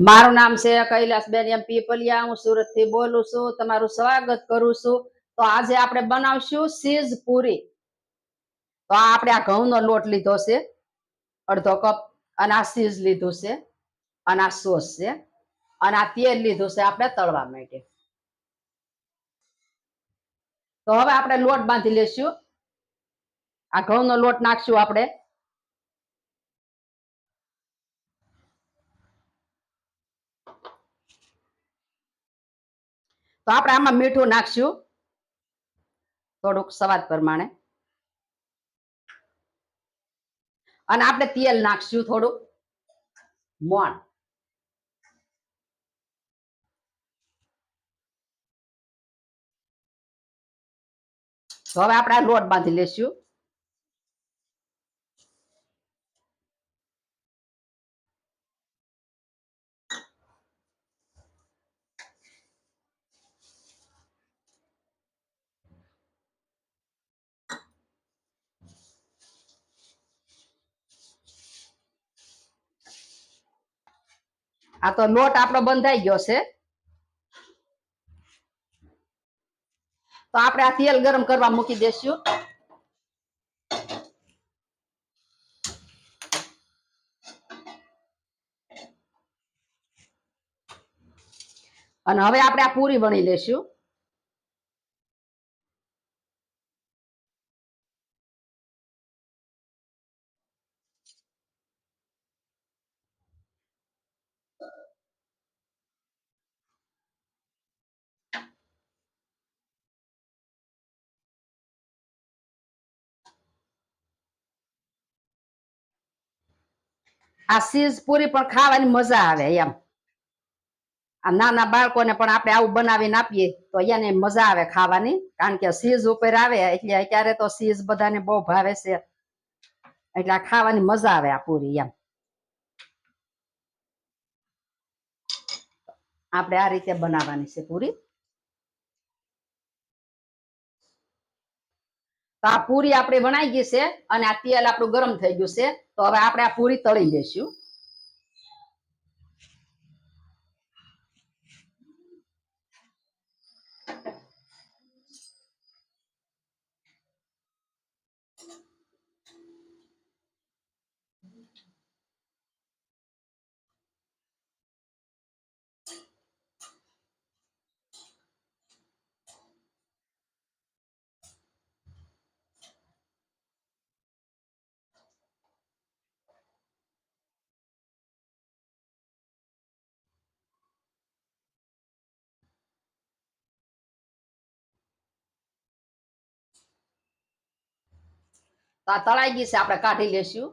મારું નામ છે કૈલાસબેન એમ પીપલિયા હું સુરતથી બોલું છું. તમારું સ્વાગત કરું છું. તો આજે આપણે બનાવશું સીઝ પૂરી. તો આ આપણે આ ઘઉંનો લોટ લીધો છે. અડધો કપ. અને આ સીઝ લીધું છે. અને આ સોસ છે. અને આ તેલ લીધું છે આપણે તળવા માટે. તો હવે આપણે લોટ બાંધી લેશું. આ ઘઉંનો લોટ નાખશું આપણે. તો આપણે આમાં મીઠું નાખશું. થોડુંક સ્વાદ પ્રમાણે. અને આપણે તેલ નાખશું થોડુંક. મોણ. તો હવે આપણે લોટ બાંધી લેશું. આ તો લોટ આપણો બંધાઈ ગયો છે. તો આપણે આ તેલ ગરમ કરવા મૂકી દેશું. અને હવે આપણે આ પૂરી વણી લેશું. આ સીઝ પૂરી પણ ખાવાની મજા આવે એમ. આ નાના બાળકોને પણ આપણે આવું બનાવીને આપીએ તો એને મજા આવે ખાવાની, કારણ કે સીઝ ઉપર આવે એટલે અત્યારે તો સીઝ બધાને બહુ ભાવે છે. એટલે આ ખાવાની મજા આવે આ પૂરી એમ. આપણે આ રીતે બનાવવાની છે પૂરી. તો આ પૂરી આપણે બનાવી ગઈ છે અને આ તેલ આપણું ગરમ થઈ ગયું છે. તો હવે આપણે આ પૂરી તળી લઈશું. તો આ તળાઈ ગઈ છે, આપણે કાઢી લેશું.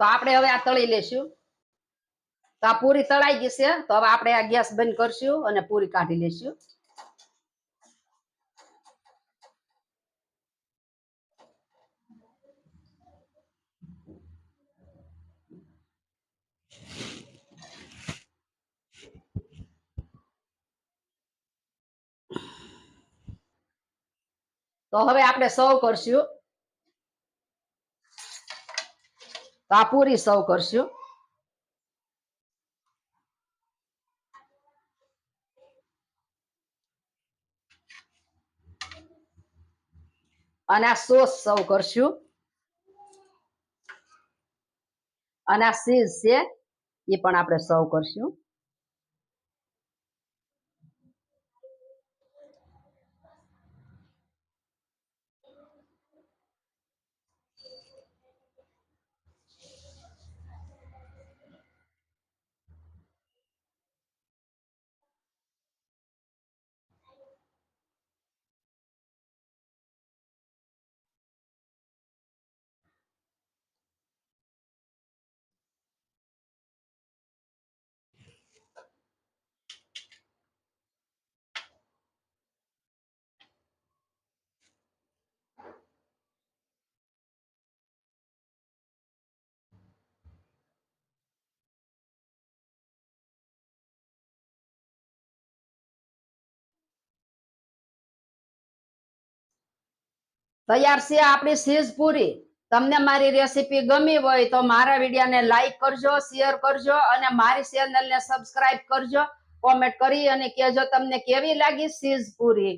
તો આપણે હવે આ તળી લેશું. તો આ પૂરી તળાઈ ગઈ છે, તો હવે આપણે આ ગેસ બંધ કરશું અને પૂરી કાઢી લેશું. તો હવે આપણે સર્વ કરશું. તો આ પૂરી સર્વ કરશું. અને આ સોસ સર્વ કરશું. અને આ સીઝ છે, એ પણ આપણે સર્વ કરશું. તૈયાર છે આપણી સીઝ પૂરી તમને મારી રેસીપી ગમી હોય તો મારા વિડીયોને લાઈક કરજો શેર કરજો અને મારી ચેનલને સબસ્ક્રાઇબ કરજો. કોમેન્ટ કરી અને કહેજો તમને કેવી લાગી સીઝ પૂરી